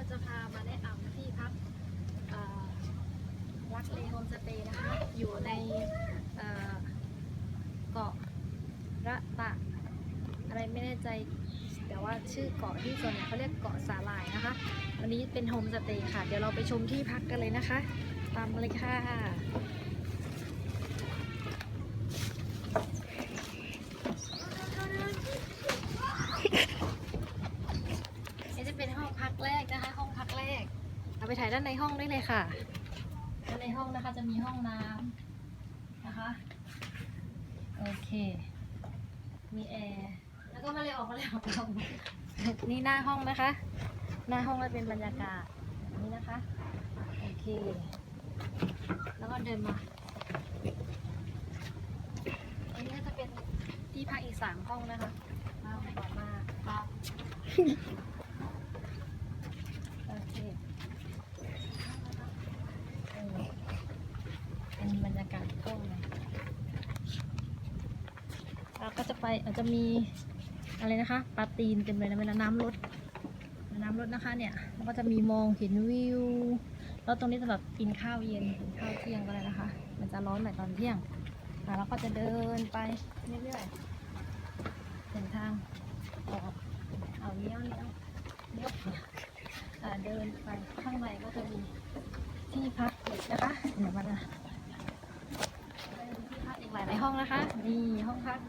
เราจะพามาแนะนำที่พักเอ่อรักเลโฮมสเตย์นะคะ อยู่ในเอ่อเกาะระตะ อะไรไม่แน่ใจ แต่ว่าชื่อเกาะที่ส่วนใหญ่เขาเรียกเกาะสาหร่ายนะคะ วันนี้เป็นโฮมสเตย์ค่ะ เดี๋ยวเราไปชมที่พักกันเลยนะคะ ตามมาเลยค่ะ นี่จะเป็นห้องพักแรกนะคะ ห้องพักแรก เอาไปถ่ายด้านในห้องได้เลยค่ะ ด้านในห้องนะคะจะมีห้องน้ำนะคะ โอเค มีแอร์ แล้วก็มาเลยออกมาเลยออกมาเลยนี่หน้าห้องนะคะ หน้าห้องก็เป็นบรรยากาศแบบนี้นะคะ โอเค แล้วก็เดินมาอันนี้ก็จะเป็นที่พักอีกสามห้องนะคะมาต่อมาครับโอเคเออเป็นบรรยา กาศกว้างเลยเราก็จะไปอาจจะมีอะไรนะคะปลาตีนเต็มเลยนะเวลาน้ำลดน้ำลดนะคะเนี่ยแล้วก็จะมีมองเห็นวิวแล้วตรงนี้สำหรับกินข้าวเย็นกินข้าวเที่ยงก็ได้นะคะ มันจะร้อนหน่อยตอนเที่ยงแล้วก็จะเดินไปเรื่อยๆเส้นทางออกเอาเลี้ยวเลี้ยวเลี้ยวเดินไปข้างในก็จะมีที่พักอีกนะคะเดี๋ยวมา ดูที่พักอีกหลายๆห้องนะคะ นี่ห้องพัก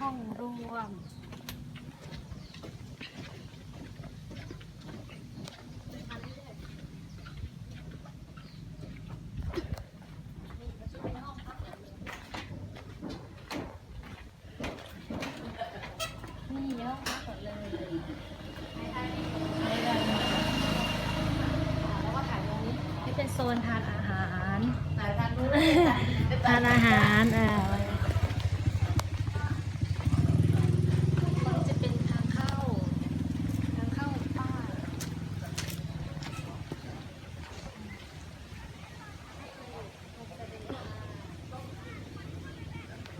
ห้องรวม นี่ห้องพักหมดเลยแล้วก็ถ่ายตรงนี้นี่เป็นโซนทานอาหารทาน ทานอาหารอ่าจะเป็นทางเข้า ทางเข้าป้า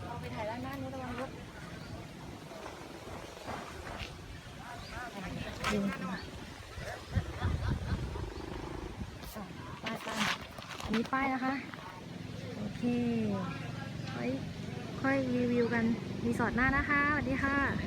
เราไปถ่ายด้านหน้านู้นระวังรถดูค่ะอะป้ายป้ายอันนี้ป้ายนะคะ ค่อยรีวิวกันรีสอร์ทหน้านะคะสวัสดีค่ะ